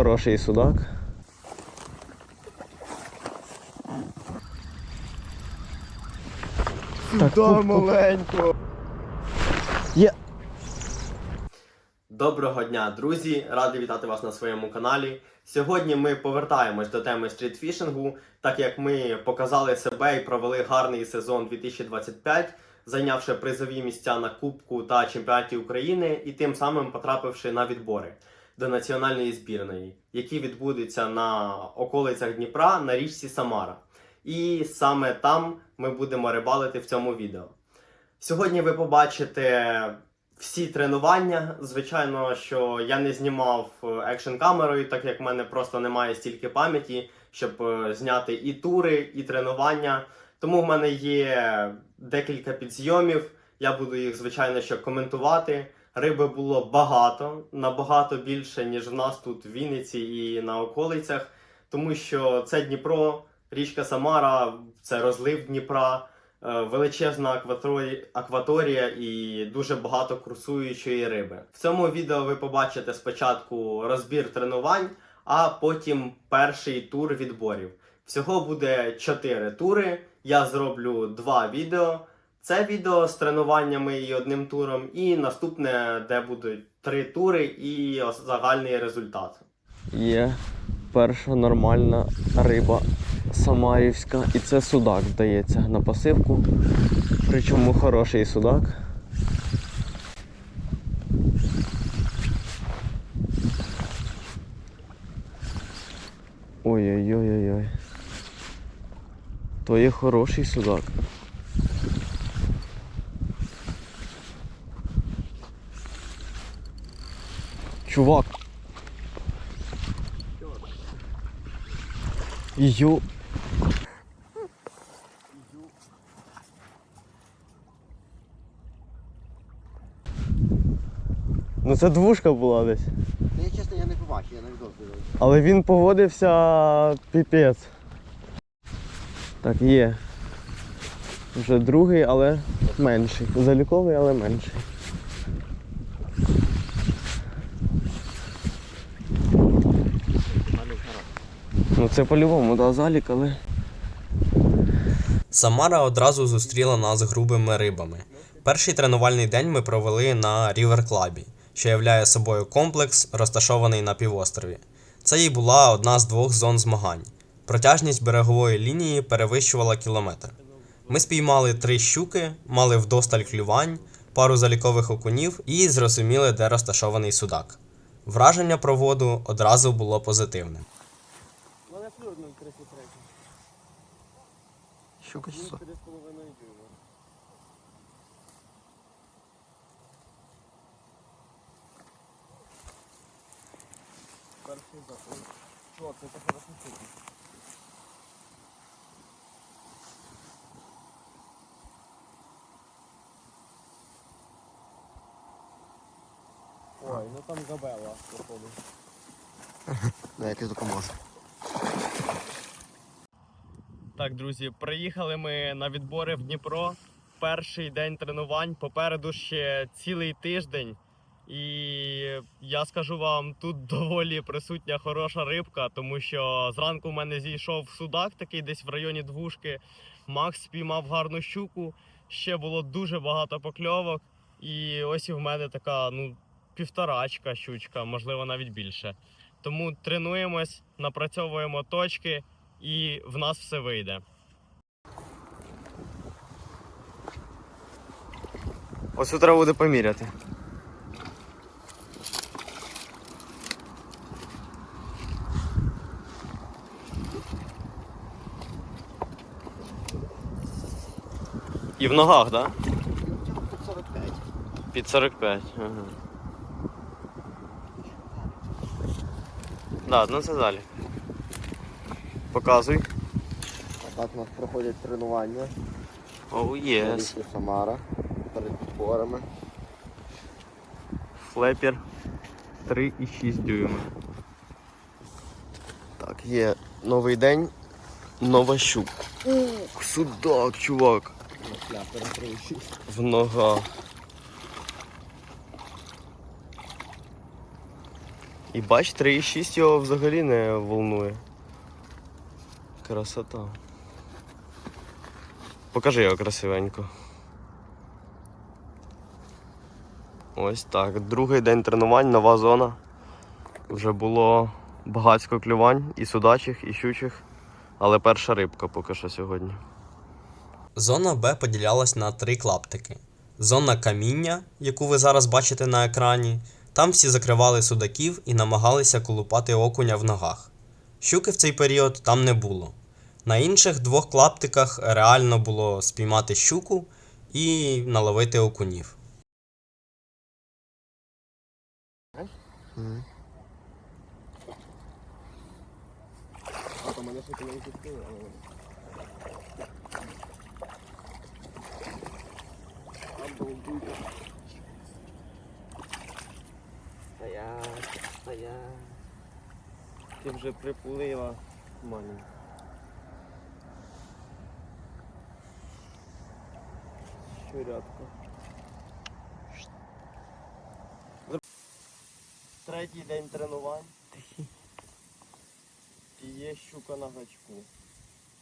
хороший судак. Так, Да, куп, куп. маленько. Є. Доброго дня, друзі! Радий вітати вас на своєму каналі. Сьогодні ми повертаємось до теми стрітфішингу, так як ми показали себе і провели гарний сезон 2025, зайнявши призові місця на Кубку та чемпіонаті України і тим самим потрапивши на відбори до національної збірної, які відбудуться на околицях Дніпра на річці Самара. І саме там ми будемо рибалити в цьому відео. Сьогодні ви побачите всі тренування. Звичайно, що я не знімав екшн камерою, так як в мене просто немає стільки пам'яті, щоб е, зняти і тури, і тренування. Тому в мене є декілька підзйомів. Я буду їх, звичайно, що коментувати. Риби було багато, набагато більше, ніж в нас тут в Вінниці і на околицях, тому що це Дніпро, річка Самара, це розлив Дніпра. Е, величезна акваторія, і дуже багато курсуючої риби. В цьому відео ви побачите спочатку розбір тренувань, а потім перший тур відборів. Всього буде 4 тури. Я зроблю два відео. Це відео з тренуваннями і одним туром, і наступне, де будуть три тури і загальний результат. Є перша нормальна риба самарівська. І це судак, здається, на пасивку. Причому хороший судак. Ой-ой-ой-ой-ой. То є хороший судак. Чувак. Йо. Ну це двушка була десь. Ну, я чесно, я не побачив, я не відео дивився. Але він поводився піпець. Так, є. Вже другий, але менший. Заліковий, але менший. Ну це по-любому, да, залік, але. Самара одразу зустріла нас грубими рибами. Перший тренувальний день ми провели на Рівер Клабі, що являє собою комплекс, розташований на півострові. Це і була одна з двох зон змагань. Протяжність берегової лінії перевищувала кілометр. Ми спіймали три щуки, мали вдосталь клювань, пару залікових окунів і зрозуміли, де розташований судак. Враження про воду одразу було позитивним. Щука чи що? Ой, ну там габела, походу. Да, якось допоможе. Так, друзі, приїхали ми на відбори в Дніпро. Перший день тренувань. Попереду ще цілий тиждень. І я скажу вам, тут доволі присутня хороша рибка, тому що зранку в мене зійшов судак, такий десь в районі двушки. Макс спіймав гарну щуку. Ще було дуже багато покльовок. І ось і в мене така, ну, півторачка щучка, можливо, навіть більше. Тому тренуємось, напрацьовуємо точки і в нас все вийде. Ось треба буде поміряти. І в ногах, так? Да? 45. Під 45. Ага. Да, ну це далі. Показуй. А так у нас проходять тренування. Оу, на єс. річці Самара перед підборами. Флепер 3,6 дюйма. Так, є новий день, нова щука. Ух, судак, чувак. В ногах. І бач, 3,6 його взагалі не волнує. Красота. Покажи його красивенько. Ось так. Другий день тренувань, нова зона. Вже було багатько клювань і судачих, і щучих. Але перша рибка поки що сьогодні. Зона Б поділялась на три клаптики. Зона каміння, яку ви зараз бачите на екрані. Там всі закривали судаків і намагалися колупати окуня в ногах. Щуки в цей період там не було. На інших двох клаптиках реально було спіймати щуку і наловити окунів. Стоять, стоять. Ти вже приплила, маленька. Щурятка. Третій день тренувань. І є щука на гачку.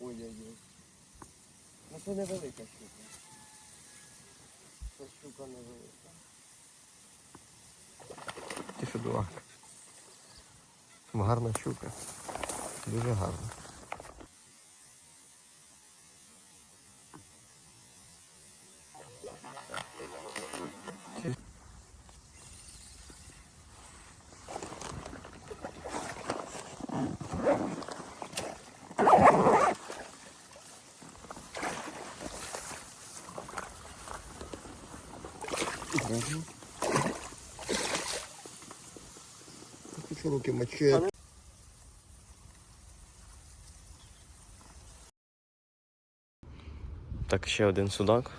Ой-ой-ой. Ну це невелика щука. Це щука невелика. Ти що дурак? Гарна щука. Дуже гарна. Що руки мочи? Так, ще один судак.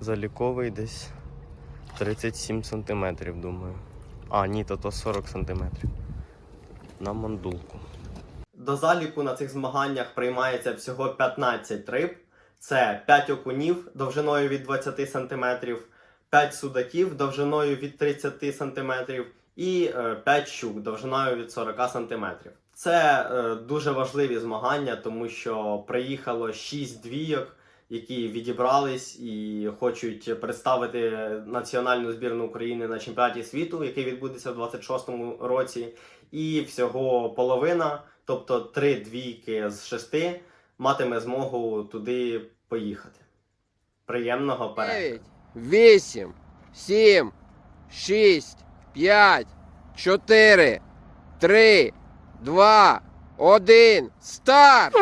Заліковий десь 37 сантиметрів, думаю. А, ні, то то 40 сантиметрів. На мандулку. До заліку на цих змаганнях приймається всього 15 риб. Це 5 окунів довжиною від 20 см, 5 судаків довжиною від 30 см і 5 щук довжиною від 40 см. Це е, дуже важливі змагання, тому що приїхало 6 двійок, які відібрались і хочуть представити національну збірну України на чемпіонаті світу, який відбудеться в 26-му році. І всього половина, тобто три двійки з шести, матиме змогу туди поїхати. Приємного перегляду! 9, 8, 7, 6, 5, 4, 3, 2, 1, старт!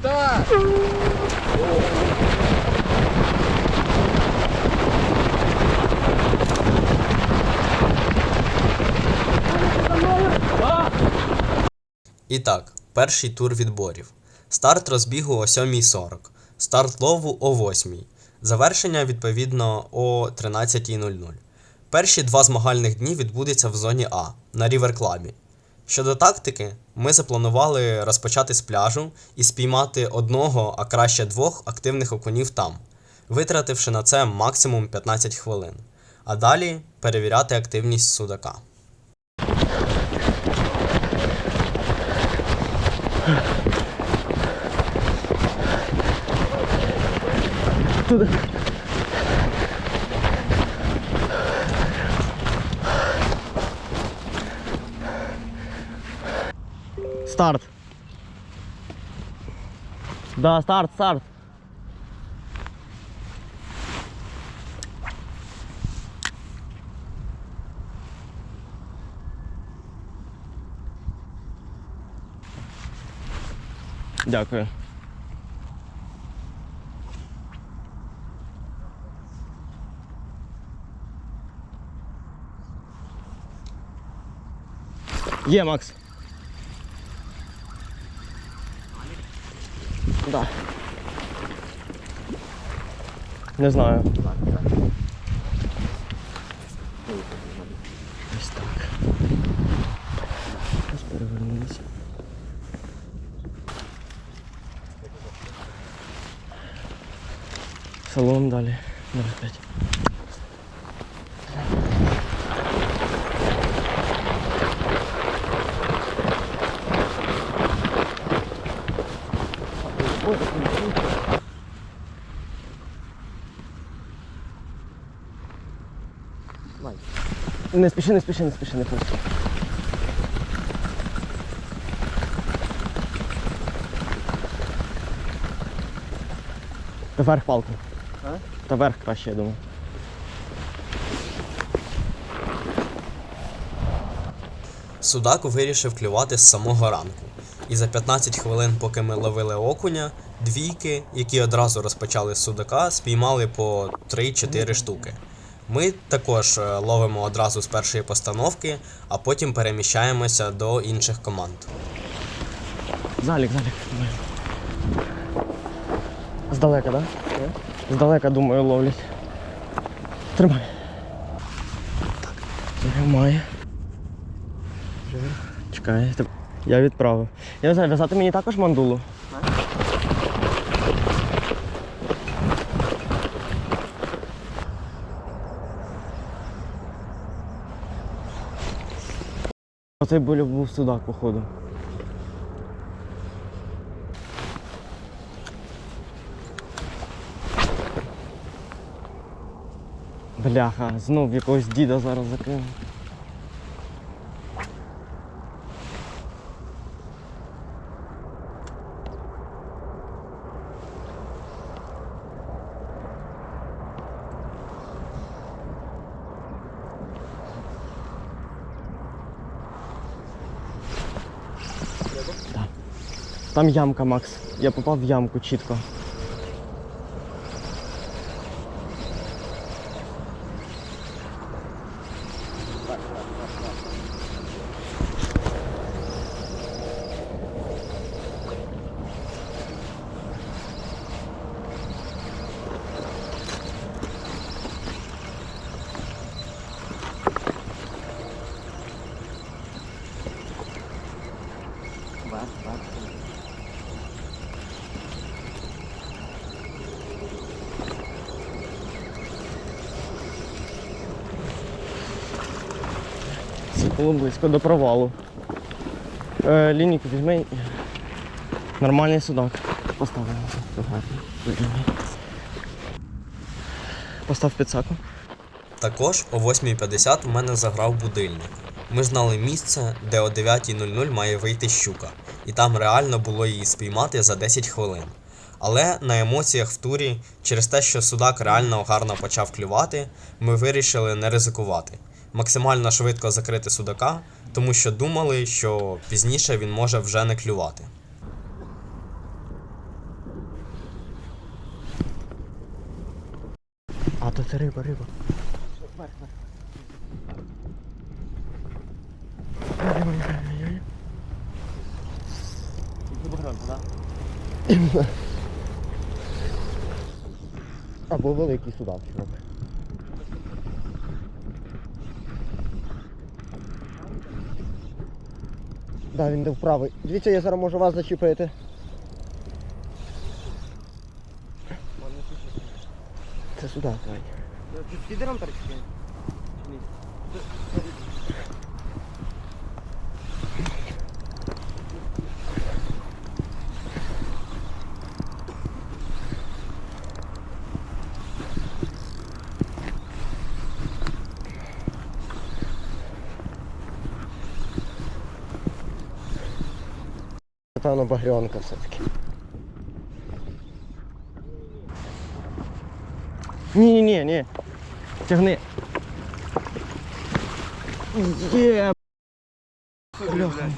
Старт! І так, перший тур відборів. Старт розбігу о 7.40, старт лову о 8.00, завершення відповідно о 13.00. Перші два змагальних дні відбудуться в зоні А на Ріверклабі. Щодо тактики, ми запланували розпочати з пляжу і спіймати одного, а краще двох активних окунів там, витративши на це максимум 15 хвилин, а далі перевіряти активність судака. Старт. Да, старт, старт. Дякую. Є, Макс. Да. Не знаю. Ось так. Ось перевернулися. Салон далі. 0,5. Не спіши, не спіши, не спіши, не пусти. Та палку. Та вверх краще, я думаю. Судак вирішив клювати з самого ранку. І за 15 хвилин, поки ми ловили окуня, двійки, які одразу розпочали з судака, спіймали по 3-4 штуки. Ми також е, ловимо одразу з першої постановки, а потім переміщаємося до інших команд. Залік, залік. Здалека, так? Да? Здалека, думаю, ловлять. Тримай. Так. Тримай. Чекай. Я відправив. Я не знаю, в'язати мені також мандулу. Оцей був був судак, походу. Бляха, знов якогось діда зараз закину. Там ямка, Макс. Я попав в ямку чітко. Було близько до провалу. Е, лінійку візьми. Нормальний судак. Поставимо. Постав підсаку. Також о 8.50 в мене заграв будильник. Ми знали місце, де о 9.00 має вийти щука, і там реально було її спіймати за 10 хвилин. Але на емоціях в турі, через те, що судак реально гарно почав клювати, ми вирішили не ризикувати, максимально швидко закрити судака, тому що думали, що пізніше він може вже не клювати. А, то це риба, риба. Або великий судак, чувак. Да, він йде вправий. Дивіться, я зараз можу вас зачепити. Це сюди, Вань. Підером торчки? Напевно, багрянка все-таки. Ні, ні, ні, ні. Тягни. Є. Бляха.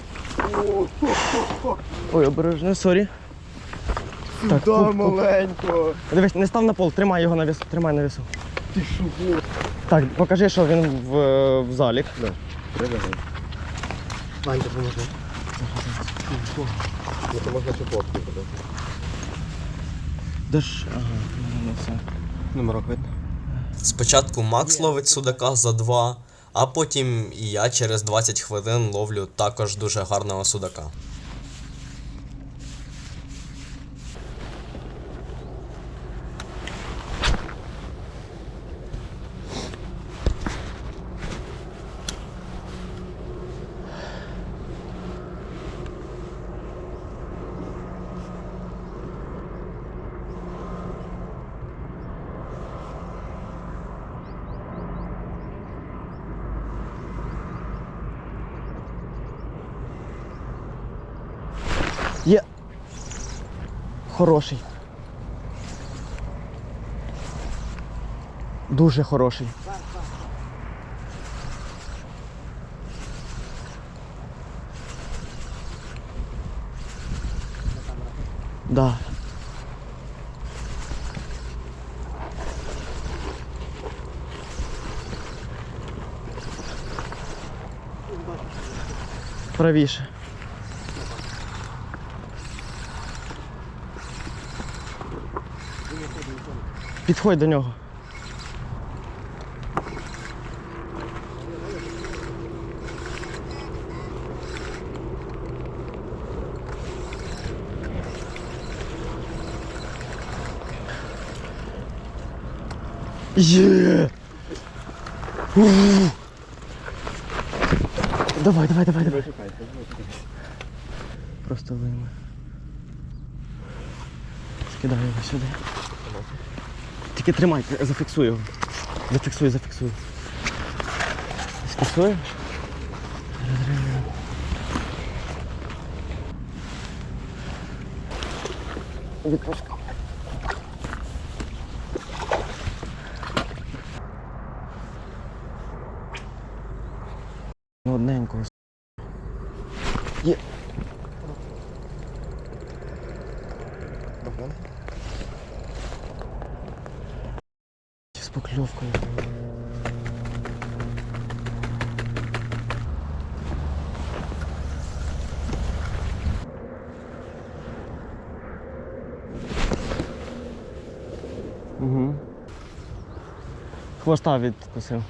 Ой, обережно, сорі. Так, Да, куп, куп. маленько. Дивись, не став на пол, тримай його на весу, тримай на весу. Ти що? Так, покажи, що він в, в залік. Вань, допоможи. Ну, то можна ще фотки зробити. Де ж? Ага, ну, ну, все. Номерок видно? Спочатку Макс ловить судака за 2, А потім і я через 20 хвилин ловлю також дуже гарного судака. Хороший. Дуже хороший. Да. Правіше. Підходь до нього. Є! Ух! Давай, давай, давай, давай. Просто вийми. Скидай його сюди. Тільки тримай, зафіксуй його. Зафіксую, зафіксую. Зафіксую. Відпускай. Одненького. с***. Є. З покльовкою. Угу. Хвоста відкусив.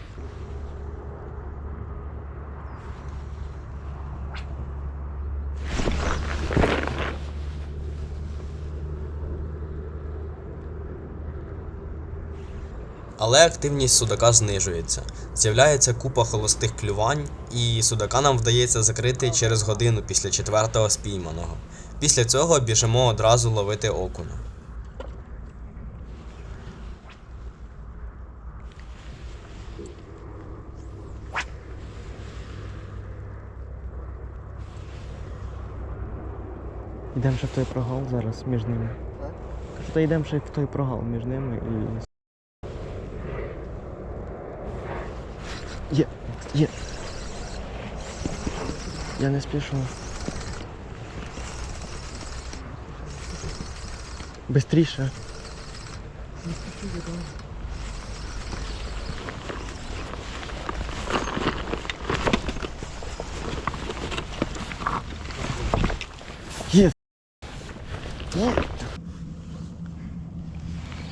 Але активність судака знижується. З'являється купа холостих клювань, і судака нам вдається закрити через годину після четвертого спійманого. Після цього біжимо одразу ловити окуня. Йдемо ще в той прогал зараз між ними. Кажу, то йдемо ще в той прогал між ними і. Є, є. Я не спішу. Бистріше. Є. Є.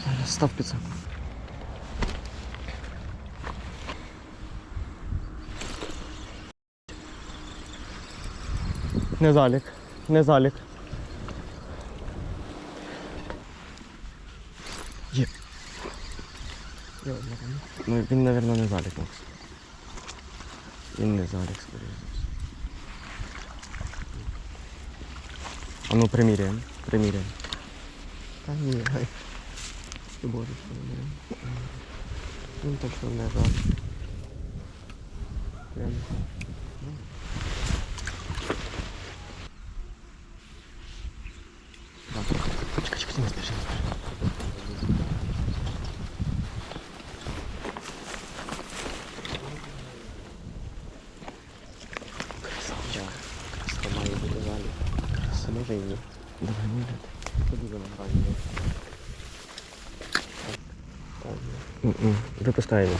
Зараз Не залік, не залік. Є. Ну, він, мабуть, не залік, Макс. Він не залік, скоріше. А ну приміряємо, приміряємо. Та ні, гай. Боже, що не. Він точно не. Прям. випускаємо. его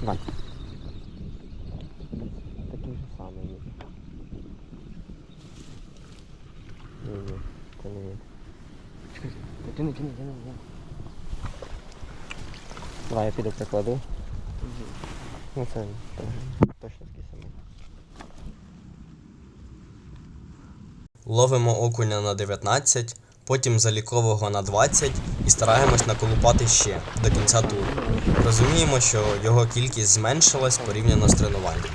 Давай. Такий же самий є. Ні, ні, це не є. Давай я піду прикладу. Ну це точно такий самий. Ловимо окуня на 19, потім залікового на 20 і стараємось наколупати ще до кінця туру. Розуміємо, що його кількість зменшилась порівняно з тренуванням.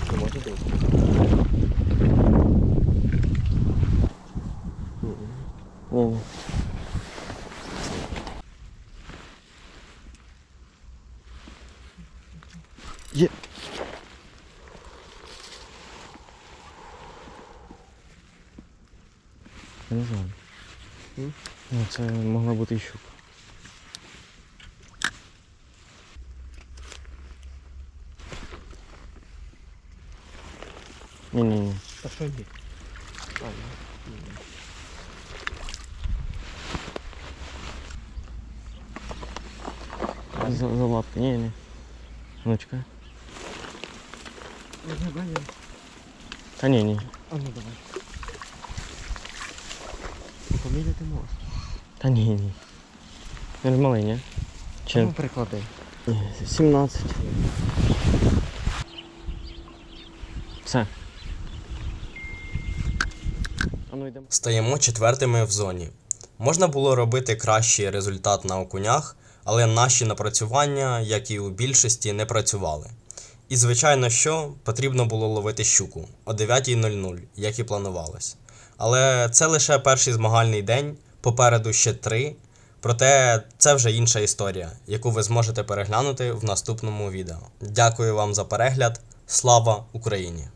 Є. Я не знаю. Ну, це могла бути і щука. Ні, ні, ні. Та що ні? За, за лапки, ні, ні. Ну чекай. Та ні, ні. А ну давай. Поміряти можеш. Та ні, ні. Малий, ні? Чи... Ну приклади. Ні, 17. Все. А ну йдемо. Стаємо четвертими в зоні. Можна було робити кращий результат на окунях, але наші напрацювання, як і у більшості, не працювали. І звичайно, що потрібно було ловити щуку о 9.00, як і планувалось. Але це лише перший змагальний день, попереду ще три. Проте це вже інша історія, яку ви зможете переглянути в наступному відео. Дякую вам за перегляд. Слава Україні!